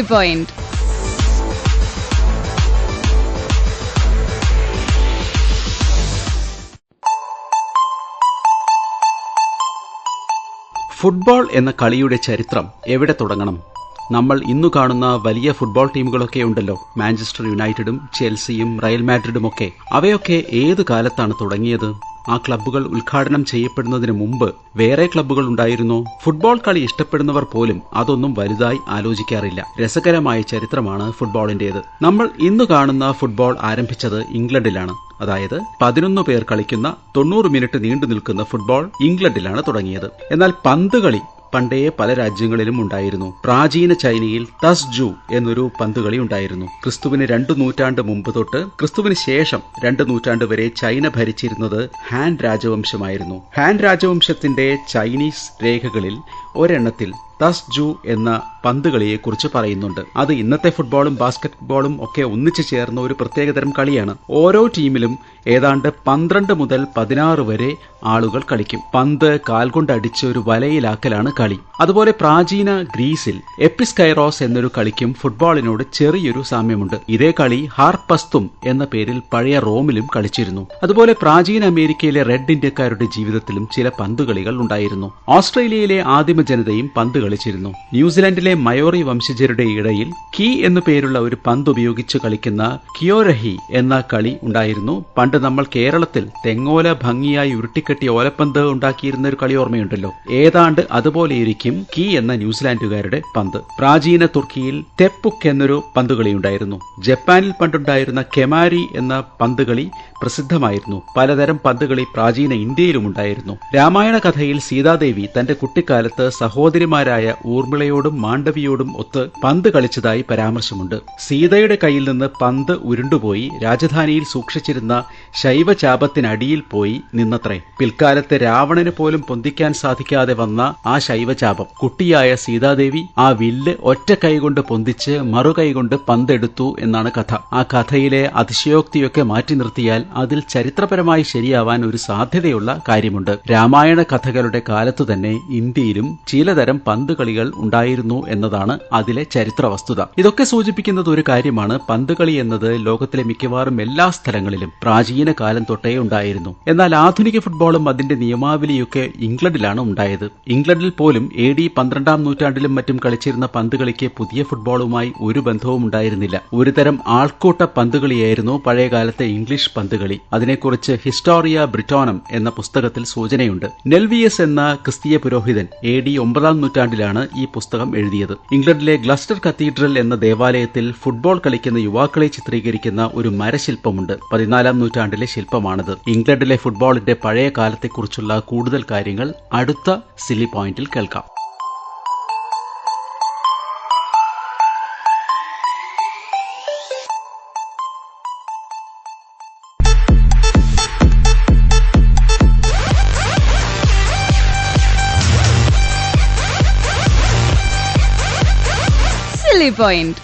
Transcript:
Point football എന്ന കളിയുടെ ചരിത്രം എവിടെ തുടങ്ങണം? നമ്മൾ ഇന്നു കാണുന്ന വലിയ ഫുട്ബോൾ ടീമുകളൊക്കെ ഉണ്ടല്ലോ. മാഞ്ചസ്റ്റർ യുണൈറ്റഡും ചെൽസിയും റയൽ മാഡ്രിഡും ഒക്കെ അവയൊക്കെ ഏത് കാലത്താണ് തുടങ്ങിയത്? ആ ക്ലബ്ബുകൾ ഉദ്ഘാടനം ചെയ്യപ്പെടുന്നതിന് മുമ്പ് വേറെ ക്ലബ്ബുകൾ ഉണ്ടായിരുന്നോ? ഫുട്ബോൾ കളി ഇഷ്ടപ്പെടുന്നവർ പോലും അതൊന്നും വലുതായി ആലോചിക്കാറില്ല. രസകരമായ ചരിത്രമാണ് ഫുട്ബോളിന്റേത്. നമ്മൾ ഇന്ന് കാണുന്ന ഫുട്ബോൾ ആരംഭിച്ചത് ഇംഗ്ലണ്ടിലാണ്. അതായത് പതിനൊന്ന് പേർ കളിക്കുന്ന തൊണ്ണൂറ് മിനിറ്റ് നീണ്ടു നിൽക്കുന്ന ഫുട്ബോൾ ഇംഗ്ലണ്ടിലാണ് തുടങ്ങിയത്. എന്നാൽ പന്ത് കളി പണ്ടേ പല രാജ്യങ്ങളിലും ഉണ്ടായിരുന്നു. പ്രാചീന ചൈനയിൽ തസ് ജു എന്നൊരു പന്തുകളി ഉണ്ടായിരുന്നു. ക്രിസ്തുവിന് രണ്ടു നൂറ്റാണ്ട് മുമ്പ് തൊട്ട് ക്രിസ്തുവിന് ശേഷം രണ്ട് നൂറ്റാണ്ട് വരെ ചൈന ഭരിച്ചിരുന്നത് ഹാൻ രാജവംശമായിരുന്നു. ഹാൻ രാജവംശത്തിന്റെ ചൈനീസ് രേഖകളിൽ ഒരെണ്ണത്തിൽ തസ് ജു എന്ന പന്തുകളിയെക്കുറിച്ച് പറയുന്നുണ്ട്. അത് ഇന്നത്തെ ഫുട്ബോളും ബാസ്കറ്റ്ബോളും ഒക്കെ ഒന്നിച്ചു ചേർന്ന ഒരു പ്രത്യേകതരം കളിയാണ്. ഓരോ ടീമിലും ഏതാണ്ട് പന്ത്രണ്ട് മുതൽ പതിനാറ് വരെ ആളുകൾ കളിക്കും. പന്ത് കാൽ കൊണ്ട് അടിച്ച് ഒരു വലയിലാക്കലാണ് കളി. അതുപോലെ പ്രാചീന ഗ്രീസിൽ എപ്പിസ്കൈറോസ് എന്നൊരു കളിക്കും ഫുട്ബോളിനോട് ചെറിയൊരു സാമ്യമുണ്ട്. ഇതേ കളി ഹാർപസ്തും എന്ന പേരിൽ പഴയ റോമിലും കളിച്ചിരുന്നു. അതുപോലെ പ്രാചീന അമേരിക്കയിലെ റെഡ് ഇന്ത്യക്കാരുടെ ജീവിതത്തിലും ചില പന്തുകളികൾ ഉണ്ടായിരുന്നു. ഓസ്ട്രേലിയയിലെ ആദിമ ജനതയും പന്ത് കളിച്ചിരുന്നു. ന്യൂസിലാൻഡിലെ മയോറി വംശജരുടെ ഇടയിൽ കീ എന്നു പേരുള്ള ഒരു പന്ത് ഉപയോഗിച്ച് കളിക്കുന്ന കിയോരഹി എന്ന കളി ഉണ്ടായിരുന്നു. പണ്ട് നമ്മൾ കേരളത്തിൽ തെങ്ങോല ഭംഗിയായി ഉരുട്ടിക്കെട്ടി ഓലപ്പന്ത് ഉണ്ടാക്കിയിരുന്ന ഒരു കളി ഓർമ്മയുണ്ടല്ലോ. ഏതാണ്ട് അതുപോലെയിരിക്കും കീ എന്ന ന്യൂസിലാൻഡുകാരുടെ പന്ത്. പ്രാചീന തുർക്കിയിൽ തെപ്പുക്ക് എന്നൊരു പന്തുകളി ഉണ്ടായിരുന്നു. ജപ്പാനിൽ പണ്ടുണ്ടായിരുന്ന കെമാരി എന്ന പന്തുകളി പ്രസിദ്ധമായിരുന്നു. പലതരം പന്തുകളി പ്രാചീന ഇന്ത്യയിലും ഉണ്ടായിരുന്നു. രാമായണ കഥയിൽ സീതാദേവി തന്റെ കുട്ടിക്കാലത്ത് സഹോദരിമാരായ ഊർമിളയോടും മാണ്ഡവിയോടും ഒത്ത് പന്ത് കളിച്ചതായി പരാമർശമുണ്ട്. സീതയുടെ കയ്യിൽ നിന്ന് പന്ത് ഉരുണ്ടുപോയി രാജധാനിയിൽ സൂക്ഷിച്ചിരുന്ന ശൈവചാപത്തിനടിയിൽ പോയി നിന്നത്രേ. പിൽക്കാലത്ത് രാവണന് പോലും പൊന്തിക്കാൻ സാധിക്കാതെ വന്ന ആ ശൈവചാപം. കുട്ടിയായ സീതാദേവി ആ വില്ല് ഒറ്റ കൈകൊണ്ട് പൊന്തിച്ച് മറുകൈകൊണ്ട് പന്തെടുത്തു എന്നാണ് കഥ. ആ കഥയിലെ അതിശയോക്തിയൊക്കെ മാറ്റി നിർത്തിയാൽ അതിൽ ചരിത്രപരമായി ശരിയാവാൻ ഒരു സാധ്യതയുള്ള കാര്യമുണ്ട്. രാമായണ കഥകളുടെ കാലത്തു തന്നെ ഇന്ത്യയിലും ചിലതരം പന്ത് കളികൾ ഉണ്ടായിരുന്നു എന്നതാണ് അതിലെ ചരിത്ര വസ്തുത ഇതൊക്കെ സൂചിപ്പിക്കുന്നത് ഒരു കാര്യമാണ്. പന്ത് കളി എന്നത് ലോകത്തിലെ മിക്കവാറും എല്ലാ സ്ഥലങ്ങളിലും പ്രാചീന കാലം തൊട്ടേ ഉണ്ടായിരുന്നു. എന്നാൽ ആധുനിക ഫുട്ബോളും അതിന്റെ നിയമാവലിയൊക്കെ ഇംഗ്ലണ്ടിലാണ് ഉണ്ടായത്. ഇംഗ്ലണ്ടിൽ പോലും എ ഡി പന്ത്രണ്ടാം നൂറ്റാണ്ടിലും മറ്റും കളിച്ചിരുന്ന പന്ത് കളിക്ക് പുതിയ ഫുട്ബോളുമായി ഒരു ബന്ധവും ഉണ്ടായിരുന്നില്ല. ഒരുതരം ആൾക്കൂട്ട പന്തുകളിയായിരുന്നു പഴയകാലത്തെ ഇംഗ്ലീഷ് പന്തുകളി. അതിനെക്കുറിച്ച് ഹിസ്റ്റോറിയ ബ്രിട്ടോണം എന്ന പുസ്തകത്തിൽ സൂചനയുണ്ട്. നെൽവിയസ് എന്ന ക്രിസ്തീയ പുരോഹിതൻ എ ഡി ഒമ്പതാം നൂറ്റാണ്ടിലാണ് ഈ പുസ്തകം എഴുതിയത്. ഇംഗ്ലണ്ടിലെ ഗ്ലസ്റ്റർ കത്തീഡ്രൽ എന്ന ദേവാലയത്തിൽ ഫുട്ബോൾ കളിക്കുന്ന യുവാക്കളെ ചിത്രീകരിക്കുന്ന ഒരു മരശില്പമുണ്ട്. പതിനാലാം നൂറ്റാണ്ടിലെ ശില്പമാണിത്. ഇംഗ്ലണ്ടിലെ ഫുട്ബോളിന്റെ പഴയ കാലത്തെക്കുറിച്ചുള്ള കൂടുതൽ കാര്യങ്ങൾ അടുത്ത സിലി പോയിന്റിൽ കേൾക്കാം. Silly point